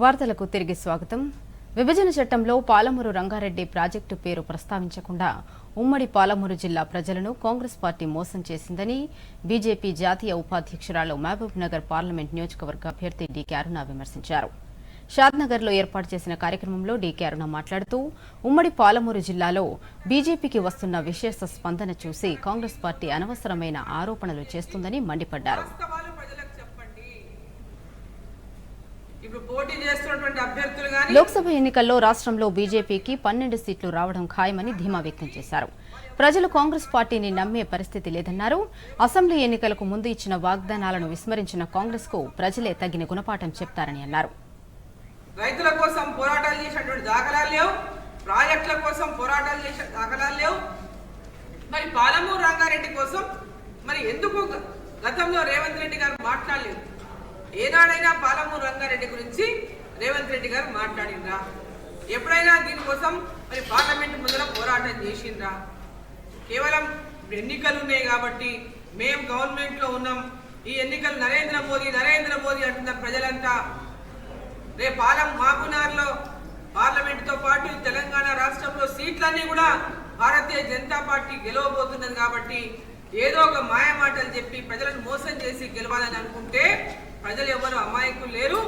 వార్తలకు తిరిగి స్వాగతం. విభజన చట్టంలో పాలమూరు రంగారెడ్డి ప్రాజెక్టు పేరు ప్రస్తావించకుండా ఉమ్మడి పాలమూరు జిల్లా ప్రజలను కాంగ్రెస్ పార్టీ మోసం చేసిందని బీజేపీ జాతీయ ఉపాధ్యక్షురాలు మహబూబ్ నగర్ పార్లమెంట్ నియోజకవర్గ అభ్యర్థి డీకే అరుణ విమర్శించారు. షాద్నగర్లో ఏర్పాటు చేసిన కార్యక్రమంలో డీకే అరుణ మాట్లాడుతూ ఉమ్మడి పాలమూరు జిల్లాలో బీజేపీకి వస్తున్న విశేష స్పందన చూసి కాంగ్రెస్ పార్టీ అనవసరమైన ఆరోపణలు చేస్తుందని మండిపడ్డారు. లోక్సభ ఎన్నికల్లో రాష్ట్రంలో బీజేపీకి పన్నెండు సీట్లు రావడం ఖాయమని ధీమా వ్యక్తం చేశారు. ప్రజలు కాంగ్రెస్ పార్టీని నమ్మే పరిస్థితి లేదన్నారు. అసెంబ్లీ ఎన్నికలకు ముందు ఇచ్చిన వాగ్దానాలను విస్మరించిన కాంగ్రెస్కు ప్రజలే తగిన గుణపాఠం చెప్తారని అన్నారు. రైతుల కోసం పోరాటాలు చేసినటువంటి దాఖలాలు లేవు. ప్రాజెక్టుల కోసం పోరాటాలు చేసిన దాఖలాలు లేవు. మరి పాలమూరు రంగారెడ్డి కోసం మరి ఎందుకు గతంలో రేవంత్ రెడ్డి గారు మాట్లాడలేదు? ఏనాడైనా పాలమూరు రంగారెడ్డి గురించి రేవంత్ రెడ్డి గారు మాట్లాడిండ్రా? ఎప్పుడైనా దీనికోసం మరి పార్లమెంట్ ముందర పోరాటం చేసిండ్రా? కేవలం ఎన్నికలు ఉన్నాయి కాబట్టి మేము గవర్నమెంట్లో ఉన్నాం. ఈ ఎన్నికలు నరేంద్ర మోదీ నరేంద్ర మోదీ అంటున్నారు ప్రజలంతా రేపు పాలం మాకునార్లో పార్లమెంట్తో పాటు తెలంగాణ రాష్ట్రంలో సీట్లన్నీ కూడా భారతీయ జనతా పార్టీ గెలవబోతున్నది కాబట్టి ఏదో ఒక మాయమాటలు చెప్పి ప్రజలను మోసం చేసి గెలవాలని అనుకుంటే ప్రజలు ఎవరు అమాయకులు లేరు.